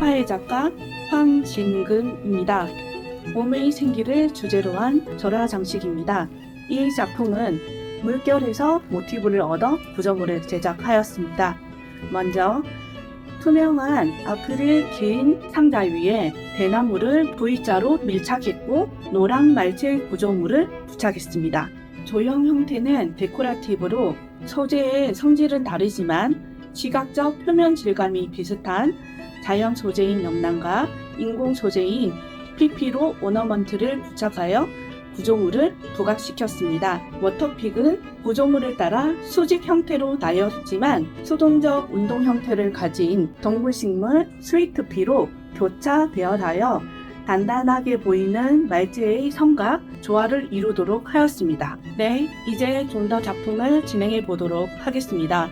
화해 작가 황진근입니다. 몸의 생기를 주제로 한 절화 장식입니다. 이 작품은 물결에서 모티브를 얻어 구조물을 제작하였습니다. 먼저 투명한 아크릴 긴 상자 위에 대나무를 V자로 밀착했고 노랑 말체 구조물을 부착했습니다. 조형 형태는 데코라티브로 소재의 성질은 다르지만 시각적 표면 질감이 비슷한 자연 소재인 염난과 인공 소재인 PP로 오너먼트를 부착하여 구조물을 부각시켰습니다. 워터픽은 구조물을 따라 수직 형태로 나뉘었지만 수동적 운동 형태를 가진 동물식물 스위트피로 교차 배열하여 단단하게 보이는 말재의 성각, 조화를 이루도록 하였습니다. 네, 이제 좀 더 작품을 진행해 보도록 하겠습니다.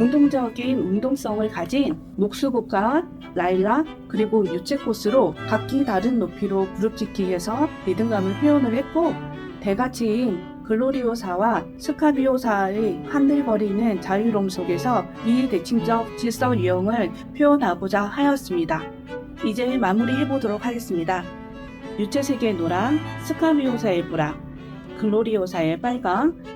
능동적인 운동성을 가진 목수국과 라일락 그리고 유채꽃으로 각기 다른 높이로 그룹짓기해서 리듬감을 표현을 했고 대가치인 글로리오사와 스카비오사의 한들거리는 자유로움 속에서 비대칭적 질서 유형을 표현하고자 하였습니다. 이제 마무리해 보도록 하겠습니다. 유채색의 노랑, 스카비오사의 보라, 글로리오사의 빨강,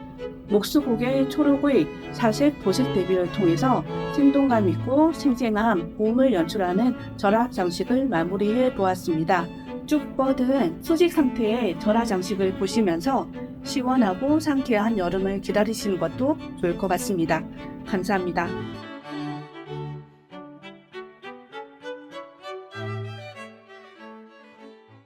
목수국의 초록의 사색 보색 대비를 통해서 생동감 있고 생생한 봄을 연출하는 절화 장식을 마무리해 보았습니다. 쭉 뻗은 수직 상태의 절화 장식을 보시면서 시원하고 상쾌한 여름을 기다리시는 것도 좋을 것 같습니다. 감사합니다.